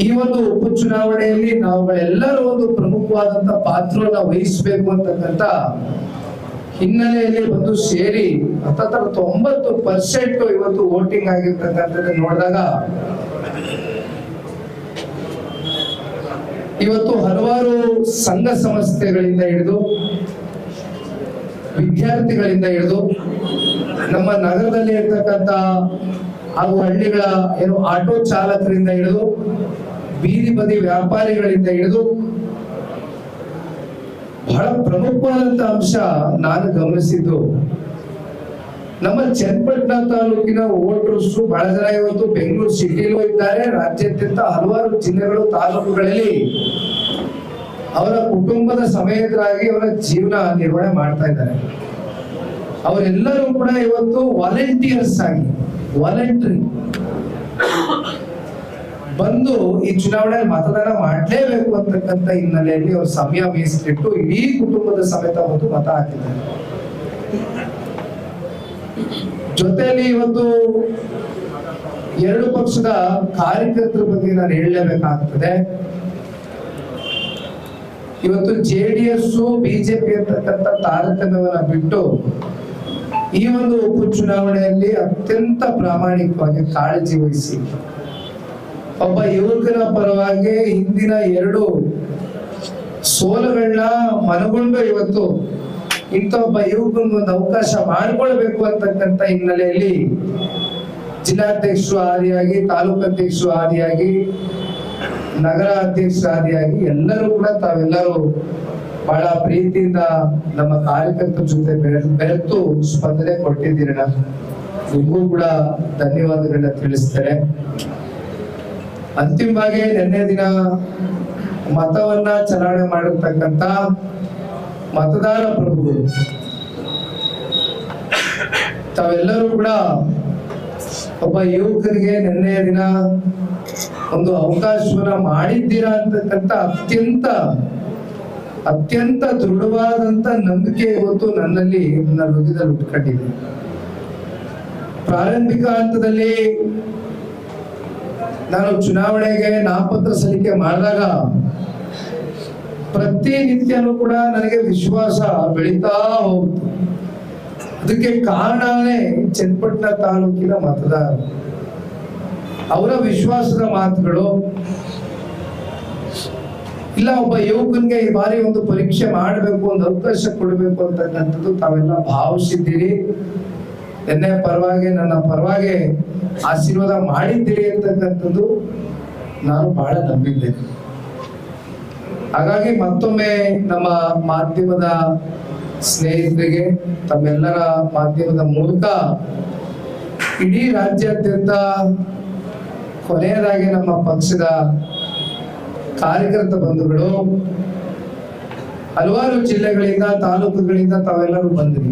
ಈ ಒಂದು ಉಪಚುನಾವಣೆಯಲ್ಲಿ ನಾವುಗಳೆಲ್ಲರೂ ಒಂದು ಪ್ರಮುಖವಾದಂತ ಪಾತ್ರವನ್ನ ವಹಿಸಬೇಕು ಅಂತಕ್ಕಂತ ಹಿನ್ನೆಲೆಯಲ್ಲಿ ಬಂದು ಸೇರಿ ಹತ್ತತ್ರ ತೊಂಬತ್ತು ಪರ್ಸೆಂಟ್ ಇವತ್ತು ವೋಟಿಂಗ್ ಆಗಿರ್ತಕ್ಕಂಥದ್ದು ನೋಡಿದಾಗ ಇವತ್ತು ಹಲವಾರು ಸಂಘ ಸಂಸ್ಥೆಗಳಿಂದ ಹಿಡಿದು ವಿದ್ಯಾರ್ಥಿಗಳಿಂದ ಹಿಡಿದು ನಮ್ಮ ನಗರದಲ್ಲಿ ಇರ್ತಕ್ಕಂಥ ಹಾಗೂ ಹಳ್ಳಿಗಳ ಏನು ಆಟೋ ಚಾಲಕರಿಂದ ಹಿಡಿದು ಬೀದಿ ಬದಿ ವ್ಯಾಪಾರಿಗಳಿಂದ ಹಿಡಿದು ಬಹಳ ಪ್ರಮುಖವಾದಂತ ಅಂಶ ನಾನು ಗಮನಿಸಿದ್ದು. ನಮ್ಮ ಚನ್ನಪಟ್ಟಣ ತಾಲೂಕಿನ ವೋಟರ್ಸ್ ಬಹಳ ಜನ ಇವತ್ತು ಬೆಂಗಳೂರು ಸಿಟಿಲೂ ಇದ್ದಾರೆ. ರಾಜ್ಯಾದ್ಯಂತ ಹಲವಾರು ಜಿಲ್ಲೆಗಳು, ತಾಲೂಕುಗಳಲ್ಲಿ ಅವರ ಕುಟುಂಬದ ಸಮೇತರಾಗಿ ಅವರ ಜೀವನ ನಿರ್ವಹಣೆ ಮಾಡ್ತಾ ಇದ್ದಾರೆ. ಅವರೆಲ್ಲರೂ ಕೂಡ ಇವತ್ತು ವಾಲಂಟಿಯರ್ಸ್ ಆಗಿ ವಾಲಂಟ್ರಿ ಬಂದು ಈ ಚುನಾವಣೆಯಲ್ಲಿ ಮತದಾನ ಮಾಡಲೇಬೇಕು ಅಂತಕ್ಕಂಥ ಹಿನ್ನೆಲೆಯಲ್ಲಿ ಅವರು ಸಮಯ ಮೀಸಲಿಟ್ಟು ಇಡೀ ಕುಟುಂಬದ ಸಮೇತ ಒಂದು ಮತ ಹಾಕಿದ್ದಾರೆ. ಜೊತೆಯಲ್ಲಿ ಇವತ್ತು ಎರಡು ಪಕ್ಷದ ಕಾರ್ಯಕರ್ತರ ಬಗ್ಗೆ ನಾನು ಹೇಳಲೇಬೇಕಾಗ್ತದೆ. ಇವತ್ತು ಜೆ ಡಿ ಎಸ್ ಬಿಜೆಪಿ ಅಂತಕ್ಕಂಥ ತಾರತಮ್ಯವನ್ನ ಬಿಟ್ಟು ಈ ಒಂದು ಉಪಚುನಾವಣೆಯಲ್ಲಿ ಅತ್ಯಂತ ಪ್ರಾಮಾಣಿಕವಾಗಿ ಕಾಳಜಿ ವಹಿಸಿ, ಒಬ್ಬ ಯುವಕನ ಪರವಾಗಿ ಹಿಂದಿನ ಎರಡು ಸೋಲುಗಳನ್ನ ಮನಗೊಂಡು ಇವತ್ತು ಇಂಥ ಒಬ್ಬ ಯುವಕನಿಗೆ ಒಂದು ಅವಕಾಶ ಮಾಡಿಕೊಳ್ಬೇಕು ಅಂತಕ್ಕಂಥ ಹಿನ್ನೆಲೆಯಲ್ಲಿ ಜಿಲ್ಲಾಧ್ಯಕ್ಷರು ಆದಿಯಾಗಿ ತಾಲೂಕು ಅಧ್ಯಕ್ಷರು ಆದಿಯಾಗಿ ನಗರ ಅಧ್ಯಕ್ಷರು ಆದಿಯಾಗಿ ಎಲ್ಲರೂ ಕೂಡ ತಾವೆಲ್ಲರೂ ಬಹಳ ಪ್ರೀತಿಯಿಂದ ನಮ್ಮ ಕಾರ್ಯಕರ್ತರ ಜೊತೆ ಬೆರೆ- ಬೆರೆತು ಸ್ಪಂದನೆ ಕೊಟ್ಟಿದ್ದೀರಣ್ಣ ನಿಮಗೂ ಕೂಡ ಧನ್ಯವಾದಗಳನ್ನ ತಿಳಿಸ್ತೇನೆ. ಅಂತಿಮವಾಗಿ ನಿನ್ನೆ ದಿನ ಮತವನ್ನ ಚಲಾವಣೆ ಮಾಡಿರ್ತಕ್ಕಂತ ಮತದಾರ ಪ್ರಭುಗಳು, ತಾವೆಲ್ಲರೂ ಕೂಡ ಒಬ್ಬ ಯುವಕರಿಗೆ ನಿನ್ನೆ ದಿನ ಒಂದು ಅವಕಾಶವನ್ನ ಮಾಡಿದ್ದೀರಾ ಅಂತಕ್ಕಂತ ಅತ್ಯಂತ ಅತ್ಯಂತ ದೃಢವಾದಂತ ನಂಬಿಕೆ ಇವತ್ತು ನನ್ನಲ್ಲಿ ನನ್ನ ಹೃದಯದಲ್ಲಿ ಉಟ್ಕೊಂಡಿದೆ. ಪ್ರಾರಂಭಿಕ ಹಂತದಲ್ಲಿ ನಾನು ಚುನಾವಣೆಗೆ ನಾಮಪತ್ರ ಸಲ್ಲಿಕೆ ಮಾಡಿದಾಗ ಪ್ರತಿನಿತ್ಯನೂ ಕೂಡ ನನಗೆ ವಿಶ್ವಾಸ ಬೆಳೀತಾ ಹೋಗ್ತು. ಅದಕ್ಕೆ ಕಾರಣನೇ ಚನ್ನಪಟ್ಟಣ ತಾಲೂಕಿನ ಮತದಾರ ಅವರ ವಿಶ್ವಾಸದ ಮಾತುಗಳು ಇಲ್ಲ, ಒಬ್ಬ ಯುವಕನ್ಗೆ ಈ ಬಾರಿ ಒಂದು ಪರೀಕ್ಷೆ ಮಾಡಬೇಕು, ಒಂದು ಅವಕಾಶ ಕೊಡಬೇಕು ಅಂತಕ್ಕಂಥದ್ದು ತಾವೆಲ್ಲ ಭಾವಿಸಿದ್ದೀರಿ. ನಿನ್ನೆ ಪರವಾಗಿ, ನನ್ನ ಪರವಾಗಿ ಆಶೀರ್ವಾದ ಮಾಡಿದ್ದೀರಿ ಅಂತಕ್ಕಂಥದ್ದು ನಾನು ಬಹಳ ನಂಬಿದ್ದೇನೆ ಹಾಗಾಗಿ ಮತ್ತೊಮ್ಮೆ ನಮ್ಮ ಮಾಧ್ಯಮದ ಸ್ನೇಹಿತರಿಗೆ, ತಮ್ಮೆಲ್ಲರ ಮಾಧ್ಯಮದ ಮೂಲಕ ಇಡೀ ರಾಜ್ಯಾದ್ಯಂತ ಕೊನೆಯದಾಗಿ ನಮ್ಮ ಪಕ್ಷದ ಕಾರ್ಯಕರ್ತ ಬಂಧುಗಳು, ಹಲವಾರು ಜಿಲ್ಲೆಗಳಿಂದ, ತಾಲೂಕುಗಳಿಂದ ತಾವೆಲ್ಲರೂ ಬಂದ್ರಿ.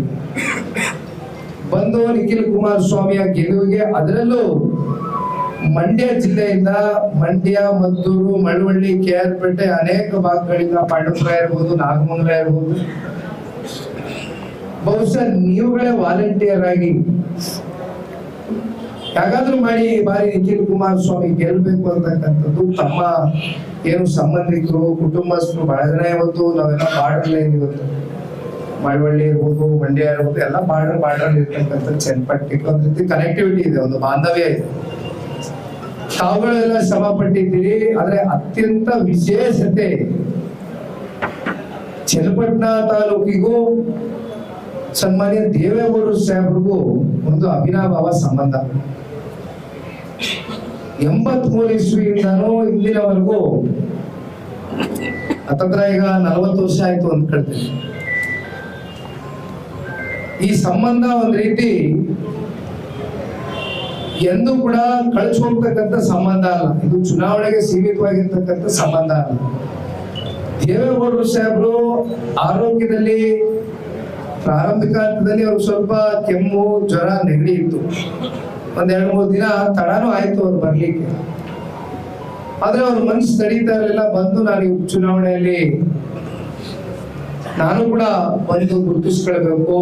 ಬಂದು ನಿಖಿಲ್ ಕುಮಾರಸ್ವಾಮಿಯ ಗೆಲುವಿಗೆ ಅದರಲ್ಲೂ ಮಂಡ್ಯ ಜಿಲ್ಲೆಯಿಂದ ಮಂಡ್ಯ, ಮದ್ದೂರು, ಮಳವಳ್ಳಿ ಕೆ ಆರ್ ಪೇಟೆ ಅನೇಕ ಭಾಗಗಳಿಂದ ಪಾಂಡವಪುರ ಇರ್ಬೋದು, ನಾಗಮಂಗಲ ಇರ್ಬೋದು. ಬಹುಶಃ ನೀವುಗಳೇ ವಾಲಂಟಿಯರ್ ಆಗಿ ಯಾಗಾದ್ರೂ ಮಾಡಿ ಈ ಬಾರಿ ನಿಖಿಲ್ ಕುಮಾರಸ್ವಾಮಿ ಗೆಲ್ಬೇಕು ಅಂತಕ್ಕಂಥದ್ದು ತಮ್ಮ ಏನು ಸಂಬಂಧಿಕರು, ಕುಟುಂಬಸ್ಥರು ಬಹಳ ಜನ ಇವತ್ತು ನಾವೆಲ್ಲ ಬಾರ್ಡರ್ಲೇ ಇವತ್ತು. ಮಳವಳ್ಳಿ ಇರ್ಬೋದು, ಮಂಡ್ಯ ಇರ್ಬೋದು, ಎಲ್ಲ ಬಾರ್ಡರ್ ಬಾರ್ಡರ್ ಇರ್ತಕ್ಕಂಥ ಚನ್ನಪಟ್ಟಣಕ್ಕೆ ಒಂದ್ ರೀತಿ ಕನೆಕ್ಟಿವಿಟಿ ಇದೆ, ಒಂದು ಬಾಂಧವ್ಯ ಇದೆ. ತಾವುಗಳೆಲ್ಲ ಶ್ರಮ ಪಟ್ಟಿದ್ದೀರಿ, ಆದ್ರೆ ಅತ್ಯಂತ ವಿಶೇಷತೆ, ಚನ್ನಪಟ್ಟಣ ತಾಲೂಕಿಗೂ ಸನ್ಮಾನ್ಯ ದೇವೇಗೌಡರು ಸಾಹೇಬ್ರಿಗೂ ಒಂದು ಅಭಿನಾಭಾವ ಸಂಬಂಧ. ಎಂಬತ್ ಮೂರು ಇಸ್ವಿಯಿಂದನೂ ಇಂದಿನವರೆಗೂ ಹತ್ತತ್ರ ಈಗ ನಲವತ್ತು ವರ್ಷ ಆಯ್ತು ಅಂದ್ಕೊಳ್ತೀನಿ ಈ ಸಂಬಂಧ ಒಂದ್ ರೀತಿ ಎಂದು ಕೂಡ ಕಳ್ಸಿ ಹೋಗ್ತಕ್ಕಂಥ ಸಂಬಂಧ ಅಲ್ಲ. ಇದು ಚುನಾವಣೆಗೆ ಸೀಮಿತವಾಗಿರ್ತಕ್ಕಂಥ ಸಂಬಂಧ ಅಲ್ಲ. ದೇವೇಗೌಡರು ಸಾಹೇಬ್ರು ಆರೋಗ್ಯದಲ್ಲಿ ಪ್ರಾರಂಭಿಕ ಹಂತದಲ್ಲಿ ಅವ್ರಿಗೆ ಸ್ವಲ್ಪ ಕೆಮ್ಮು, ಜ್ವರ, ನೆಗಡಿ ಇತ್ತು. ಒಂದ್ ಎರಡು ಮೂರು ದಿನ ತಡನೂ ಆಯ್ತು ಅವ್ರು ಬರ್ಲಿಕ್ಕೆ. ಆದ್ರೆ ಅವ್ರ ಮನ್ಸು ತಡೀತಾ ಇರಲಿಲ್ಲ, ಬಂದು ನಾನು ಈ ಚುನಾವಣೆಯಲ್ಲಿ ನಾನು ಕೂಡ ಬಂದು ಗುರುತಿಸ್ಕೊಳ್ಬೇಕು.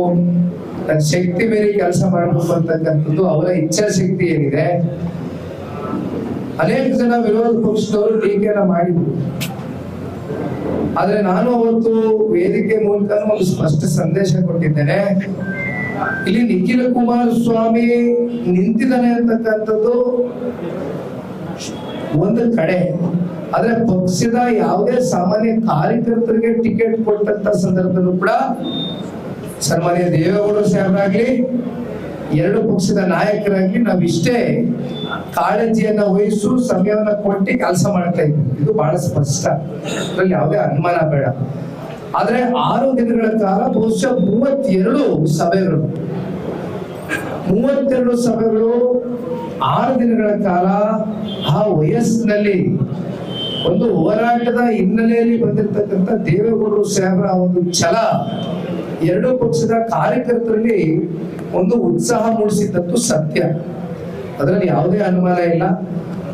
ನನ್ನ ಶಕ್ತಿ ಮೇಲೆ ಕೆಲಸ ಮಾಡಬೇಕು ಅಂತಕ್ಕಂಥದ್ದು ಅವರ ಇಚ್ಛಾಶಕ್ತಿ ಏನಿದೆ. ಅನೇಕ ಜನ ವಿರೋಧ ಪಕ್ಷದವರು ಟೀಕೆಯನ್ನ ಮಾಡಿದ್ರು. ಆದ್ರೆ ನಾನು ಅವತ್ತು ವೇದಿಕೆ ಮೂಲಕ ಒಂದು ಸ್ಪಷ್ಟ ಸಂದೇಶ ಕೊಟ್ಟಿದ್ದೇನೆ. ಇಲ್ಲಿ ನಿಖಿಲ ಕುಮಾರಸ್ವಾಮಿ ನಿಂತಿದ್ದಾನೆ ಅಂತಕ್ಕಂಥದ್ದು ಒಂದು ಕಡೆ. ಆದ್ರೆ ಪಕ್ಷದ ಯಾವುದೇ ಸಾಮಾನ್ಯ ಕಾರ್ಯಕರ್ತರಿಗೆ ಟಿಕೆಟ್ ಕೊಟ್ಟಂತ ಸಂದರ್ಭದಲ್ಲೂ ಕೂಡ ಸನ್ಮಾನ್ಯ ದೇವೇಗೌಡರು ಸಾಹೇಬರಾಗ್ಲಿ ಎರಡು ಪಕ್ಷದ ನಾಯಕರಾಗಿ ನಾವಿಷ್ಟೇ ಕಾಳಜಿಯನ್ನ ವಹಿಸು, ಸಮಯವನ್ನ ಕೊಟ್ಟು ಕೆಲಸ ಮಾಡ್ತಾ ಇದ್ವಿ. ಇದು ಬಹಳ ಸ್ಪಷ್ಟ. ಅದ್ರಲ್ಲಿ ಯಾವುದೇ ಅನುಮಾನ ಬೇಡ. ಆದ್ರೆ ಆರು ದಿನಗಳ ಕಾಲ ಬಹುಶಃ ಮೂವತ್ತೆರಡು ಸಭೆಗಳು. ಮೂವತ್ತೆರಡು ಸಭೆಗಳು ಆರು ದಿನಗಳ ಕಾಲ ಆ ವಯಸ್ಸಿನಲ್ಲಿ ಒಂದು ಹೋರಾಟದ ಹಿನ್ನೆಲೆಯಲ್ಲಿ ಬಂದಿರತಕ್ಕಂಥ ದೇವೇಗೌಡರು ಸಾಹೇಬರ ಒಂದು ಛಲ ಎರಡು ಪಕ್ಷದ ಕಾರ್ಯಕರ್ತರಲ್ಲಿ ಒಂದು ಉತ್ಸಾಹ ಮೂಡಿಸಿದ್ದದ್ದು ಸತ್ಯ. ಅದರಲ್ಲಿ ಯಾವುದೇ ಅನುಮಾನ ಇಲ್ಲ.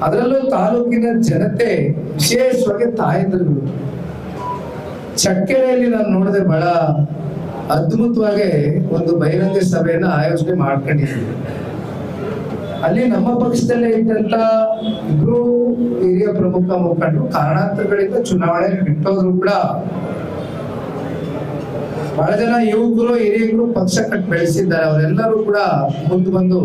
ಅದರಲ್ಲೂ ತಾಲೂಕಿನ ಜನತೆ ವಿಶೇಷವಾಗಿ ತಾಯಂದ್ರಿಗಳು ಚಕ್ಕೆರೆಯಲ್ಲಿ ನಾನು ನೋಡಿದೆ ಬಹಳ ಅದ್ಭುತವಾಗಿ ಒಂದು ಬಹಿರಂಗ ಸಭೆಯನ್ನ ಆಯೋಜನೆ ಮಾಡ್ಕೊಂಡಿದ್ದೀವಿ ಅಲ್ಲಿ ನಮ್ಮ ಪಕ್ಷದಲ್ಲೇ ಇದ್ದಂತ ಇಬ್ರು ಹಿರಿಯ ಪ್ರಮುಖ ಮುಖಂಡರು ಕಾರಣಾಂತರಗಳಿಂದ ಚುನಾವಣೆ ಬಿಟ್ಟೋದ್ರು ಕೂಡ ಬಹಳ ಜನ ಯುವಕರು, ಹಿರಿಯರು ಪಕ್ಷ ಕಟ್ಟಿ ಬೆಳೆಸಿದ್ದಾರೆ. ಅವರೆಲ್ಲರೂ ಕೂಡ ಮುಂದೆ ಬಂದು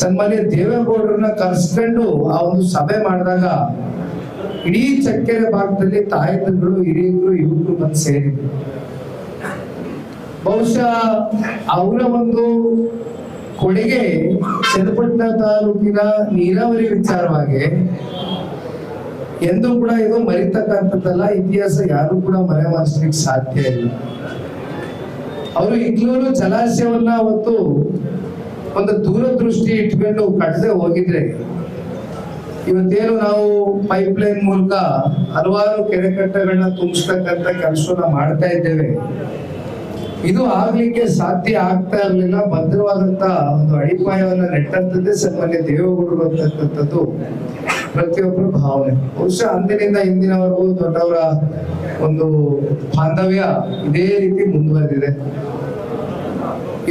ಸನ್ಮಾನ್ಯ ದೇವೇಗೌಡರನ್ನ ಕರೆಸ್ಕೊಂಡು ಆ ಒಂದು ಸಭೆ ಮಾಡಿದಾಗ ಇಡೀ ಚಕ್ಕೆರೆ ಭಾಗದಲ್ಲಿ ತಾಯಂದಿರುಗಳು, ಹಿರಿಯರು, ಯುವಕರು ಬಂದು ಸೇರಿದ್ರು. ಬಹುಶಃ ಅವರ ಒಂದು ಕೊಡುಗೆ, ಚನ್ನಪಟ್ಟಣ ತಾಲೂಕಿನ ನೀರಾವರಿ ವಿಚಾರವಾಗಿ ಎಂದೂ ಕೂಡ ಇದು ಮರಿತಕ್ಕಂಥದ್ದಲ್ಲ, ಇತಿಹಾಸ ಯಾರು ಕೂಡ ಮರೆ ಮಾಡಿಸ್ಲಿಕ್ಕೆ ಸಾಧ್ಯ ಇಲ್ಲ. ಅವರು ಇಗ್ಲೂರು ಜಲಾಶಯವನ್ನ ಅವತ್ತು ಒಂದು ದೂರದೃಷ್ಟಿ ಇಟ್ಕೊಂಡು ಕಟ್ಟದೆ ಹೋಗಿದ್ರೆ, ಇವತ್ತೇನು ನಾವು ಪೈಪ್ ಲೈನ್ ಮೂಲಕ ಹಲವಾರು ಕೆರೆ ಕಟ್ಟೆಗಳನ್ನ ತುಂಬಿಸ್ತಕ್ಕಂಥ ಕೆಲಸವನ್ನ ಮಾಡ್ತಾ ಇದ್ದೇವೆ. ಇದು ಆಗ್ಲಿಕ್ಕೆ ಸಾಧ್ಯ ಆಗ್ತಾ ಇರಲಿಲ್ಲ. ಭದ್ರವಾದಂತ ಒಂದು ಅಡಿಪಾಯವನ್ನ ನೆಟ್ಟಂತದ್ದೇ ಸನ್ಮಾನ್ಯ ದೇವೇಗೌಡರು ಅಂತಕ್ಕಂಥದ್ದು. ಪ್ರತಿಯೊಬ್ಬರ ಭಾವನೆ. ಬಹುಶಃ ಅಂದಿನಿಂದ ಇಂದಿನವರೆಗೂ ದೊಡ್ಡವರ ಒಂದು ಬಾಂಧವ್ಯ ಇದೇ ರೀತಿ ಮುಂದುವರೆದಿದೆ.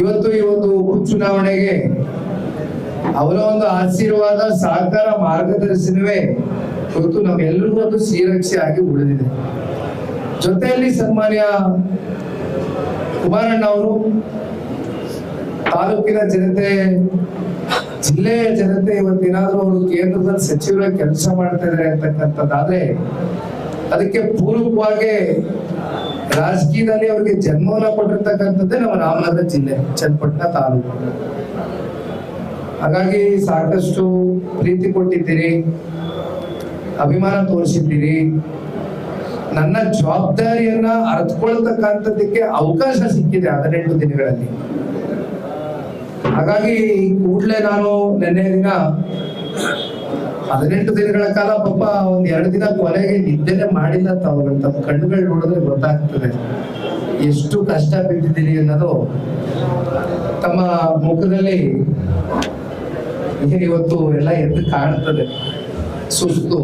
ಇವತ್ತು ಈ ಒಂದು ಉಪಚುನಾವಣೆಗೆ ಅವರ ಒಂದು ಆಶೀರ್ವಾದ, ಸಹಕಾರ, ಮಾರ್ಗದರ್ಶನವೇ ಇವತ್ತು ನಮ್ಮೆಲ್ಲರಿಗೂ ಒಂದು ಶ್ರೀರಕ್ಷೆ ಆಗಿ ಉಳಿದಿದೆ. ಜೊತೆಯಲ್ಲಿ ಸನ್ಮಾನ್ಯ ಕುಮಾರಣ್ಣ ಅವರು ತಾಲೂಕಿನ ಜನತೆ ಜಿಲ್ಲೆಯ ಜನತೆ ಇವತ್ತೇನಾದ್ರೂ ಅವರು ಕೇಂದ್ರದಲ್ಲಿ ಸಚಿವರಾಗಿ ಕೆಲಸ ಮಾಡ್ತಾ ಇದ್ದಾರೆ ಅಂತಕ್ಕಂಥದ್ದಾದ್ರೆ ಅದಕ್ಕೆ ಪೂರ್ವಕವಾಗಿ ರಾಜಕೀಯದಲ್ಲಿ ಅವರಿಗೆ ಜನ್ಮವನ್ನ ಕೊಟ್ಟಿರ್ತಕ್ಕಂಥದ್ದೇ ನಮ್ಮ ರಾಮನಗರ ಜಿಲ್ಲೆ, ಚನ್ನಪಟ್ಟಣ ತಾಲೂಕು. ಹಾಗಾಗಿ ಸಾಕಷ್ಟು ಪ್ರೀತಿ ಕೊಟ್ಟಿದ್ದೀರಿ, ಅಭಿಮಾನ ತೋರಿಸಿದ್ದೀರಿ. ನನ್ನ ಜವಾಬ್ದಾರಿಯನ್ನ ಅರ್ಥಕೊಳ್ತಕ್ಕಂಥದ್ದಕ್ಕೆ ಅವಕಾಶ ಸಿಕ್ಕಿದೆ ಹದಿನೆಂಟು ದಿನಗಳಲ್ಲಿ. ಹಾಗಾಗಿ ಕೂಡಲೇ ನಾನು ನಿನ್ನೆ ದಿನ ಹದಿನೆಂಟು ದಿನಗಳ ಕಾಲ ಪಾಪ ಒಂದ್ ಎರಡು ದಿನ ಕೊನೆಗೆ ನಿದ್ದೆನೆ ಮಾಡಿಲ್ಲ ಅವ್ರು ತಮ್ಮ ಕಣ್ಣುಗಳು ನೋಡಿದ್ರೆ ಗೊತ್ತಾಗ್ತದೆ. ಎಷ್ಟು ಕಷ್ಟ ಬಿದ್ದಿದ್ದೀನಿ ಅನ್ನೋದು ತಮ್ಮ ಮುಖದಲ್ಲಿ ಇವತ್ತು ಎಲ್ಲ ಎದ್ದು ಕಾಣ್ತದೆ. ಸುಸ್ತು.